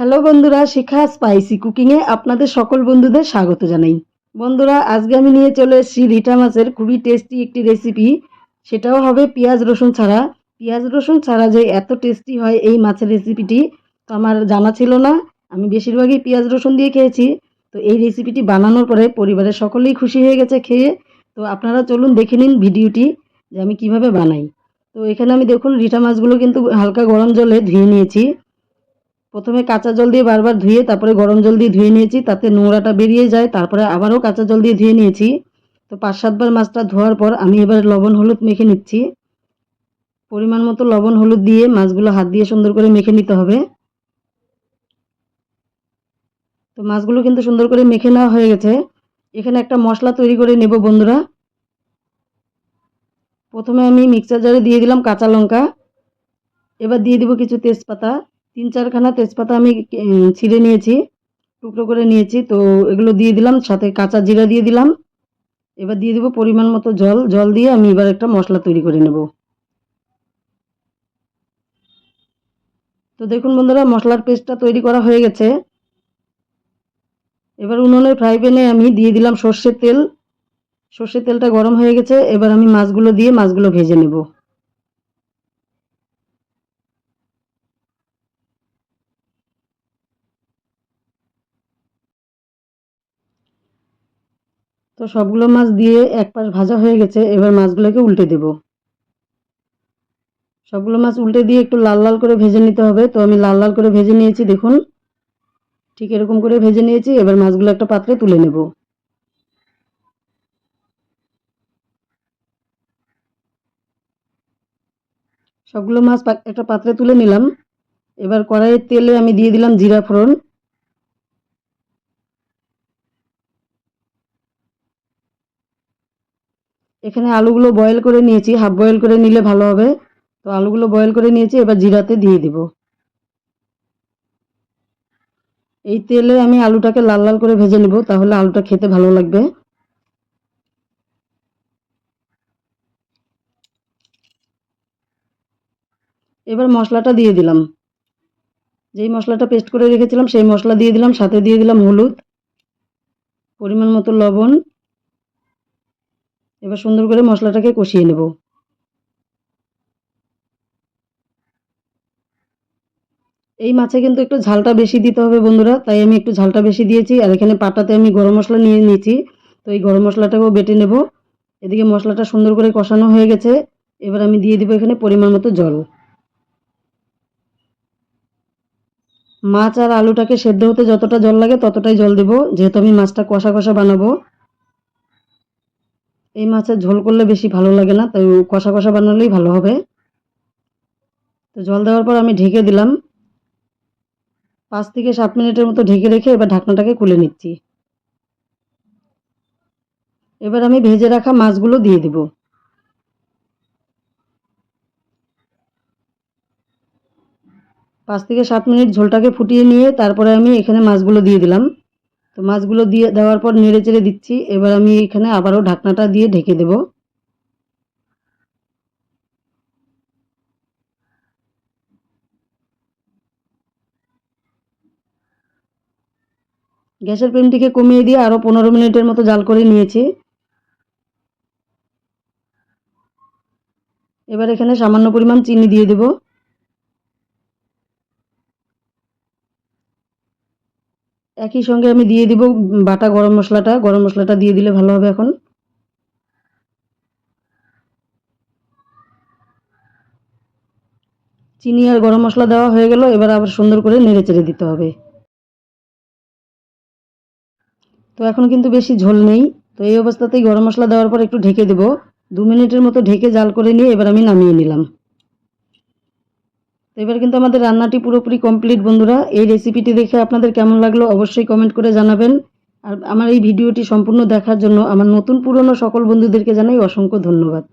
Hello বন্ধুরা, শিখা spicy কুকিংয়ে আপনাদের সকল বন্ধুদের স্বাগত জানাই। বন্ধুরা, আজকে আমি নিয়ে চলে এসেছি রিটা মাছের খুবই টেস্টি একটি রেসিপি। সেটাও হবে পেঁয়াজ রসুন ছাড়া। পেঁয়াজ রসুন ছাড়া যে এত টেস্টি হয় এই মাছের রেসিপিটি, তো আমার জানা ছিল না। আমি বেশিরভাগই পেঁয়াজ রসুন দিয়ে খেয়েছি। তো এই রেসিপিটি বানানোর পরে পরিবারের সকলেই খুশি হয়ে গেছে খেয়ে। তো আপনারা চলুন দেখে নিন ভিডিওটি যে আমি কীভাবে বানাই। তো এখানে আমি দেখুন রিটা মাছগুলো কিন্তু হালকা গরম জলে ধুয়ে নিয়েছি। প্রথমে কাঁচা জল দিয়ে বারবার ধুয়ে তারপরে গরম জল দিয়ে ধুয়ে নিয়েছি, তাতে নোংরাটা বেরিয়ে যায়, তারপরে আবারও কাঁচা জল দিয়ে ধুয়ে নিয়েছি। তো পাঁচ সাতবার মাছটা ধোয়ার পর আমি এবার লবণ হলুদ মেখে নিচ্ছি। পরিমাণ মতো লবণ হলুদ দিয়ে মাছগুলো হাত দিয়ে সুন্দর করে মেখে নিতে হবে। তো মাছগুলো কিন্তু সুন্দর করে মেখে নেওয়া হয়ে গেছে। এখানে একটা মশলা তৈরি করে নেব বন্ধুরা। প্রথমে আমি মিক্সার জারে দিয়ে দিলাম কাঁচা লঙ্কা। এবার দিয়ে দিব কিছু তেজপাতা। তিন চারখানা তেজপাতা আমি ছিঁড়ে নিয়েছি, টুকরো করে নিয়েছি। তো এগুলো দিয়ে দিলাম, সাথে কাঁচা জিরা দিয়ে দিলাম। এবার দিয়ে দেবো পরিমাণ মতো জল। জল দিয়ে আমি এবার একটা মশলা তৈরি করে নেব। তো দেখুন বন্ধুরা, মশলার পেস্টটা তৈরি করা হয়ে গেছে। এবার উনুনের ফ্রাই প্যানে আমি দিয়ে দিলাম সর্ষের তেল। সর্ষের তেলটা গরম হয়ে গেছে। এবার আমি মাছগুলো দিয়ে মাছগুলো ভেজে নেব। তো সবগুলো মাছ দিয়ে এক পাশ ভাজা হয়ে গেছে, এবার মাছগুলোকে উল্টে দেব। সবগুলো মাছ উল্টে দিয়ে একটু লাল লাল করে ভেজে নিতে হবে। তো আমি লাল লাল করে ভেজে নিয়েছি, দেখুন। ঠিক এরকম করে ভেজে নিয়েছি, এবার মাছগুলো একটা পাত্রে তুলে নেব। সবগুলো মাছ একটা পাত্রে তুলে নিলাম। এবার কড়াইয়ের তেলে আমি দিয়ে দিলাম জিরা ফোড়ন। এখানে আলুগুলো বয়েল করে নিয়েছি হাফ বয়েল করে নিলে ভালো হবে। তো আলুগুলো বয়েল করে নিয়েছি, এবার জিরাতে দিয়ে দিব। এই তেলে আমি আলুটাকে লাল লাল করে ভেজে নেব, তাহলে আলুটা খেতে ভালো লাগবে। এবার মশলাটা দিয়ে দিলাম। যেই মশলাটা পেস্ট করে রেখেছিলাম, সেই মশলা দিয়ে দিলাম, সাথে দিয়ে দিলাম হলুদ, পরিমাণ মতো লবণ এবার সুন্দর করে মশলাটাকে কষিয়ে নেব। এই মাছে কিন্তু একটু ঝালটা বেশি দিতে হবে বন্ধুরা, তাই আমি একটু ঝালটা বেশি দিয়েছি, আর এখানে পাটাতে আমি গরম মশলা নিয়ে নিয়েছি, তো এই গরম মশলাটাকেও বেটে নেব। এদিকে মশলাটা সুন্দর করে কষানো হয়ে গেছে, এবার আমি দিয়ে দিব এখানে পরিমাণ মতো জল। মাছ আর আলুটাকে সেদ্ধ হতে যতটা জল লাগে ততটাই জল দেব, যেহেতু আমি মাছটা কষা কষা বানাবো। এই মাছের ঝোল করলে বেশি ভালো লাগে না তাই কষা কষা বানালেই ভালো হবে। তো জল দেওয়ার পর আমি ঢেকে দিলাম। পাঁচ থেকে সাত মিনিটের মতো ঢেকে রেখে এবার ঢাকনাটাকে খুলে নিচ্ছি। এবার আমি ভেজে রাখা মাছগুলো দিয়ে দিব। পাঁচ থেকে সাত মিনিট ঝোলটাকে ফুটিয়ে নিয়ে তারপরে আমি এখানে মাছগুলো দিয়ে দিলাম। তো মাছগুলো দিয়ে দেওয়ার পর নেড়ে চেড়ে দিচ্ছি। এবার আমি এখানে আবারও ঢাকনাটা দিয়ে ঢেকে দেব। গ্যাসের ফ্লেমটিকে কমিয়ে দিয়ে আরও পনেরো মিনিটের মতো জাল করে নিয়েছি। এবার এখানে সামান্য পরিমাণ চিনি দিয়ে দেবো। একই সঙ্গে আমি দিয়ে দিব বাটা গরম মশলাটা। গরম মশলাটা দিয়ে দিলে ভালো হবে এখন। চিনি আর গরম মশলা দেওয়া হয়ে গেল, এবার আবার সুন্দর করে নেড়ে চেড়ে দিতে হবে। তো এখন কিন্তু বেশি ঝোল নেই। তো এই অবস্থাতেই গরম মশলা দেওয়ার পর একটু ঢেকে দেবো। দু মিনিটের মতো ঢেকে জাল করে নিয়ে এবার আমি নামিয়ে নিলাম। এবার কিন্তু আমাদের রান্নাটি পুরোপুরি কমপ্লিট বন্ধুরা। এই রেসিপিটি দেখে আপনাদের কেমন লাগল অবশ্যই কমেন্ট করে জানাবেন। আর আমার এই ভিডিওটি সম্পূর্ণ দেখার জন্য আমার নতুন পুরনো সকল বন্ধুদেরকে জানাই অসংখ্য ধন্যবাদ।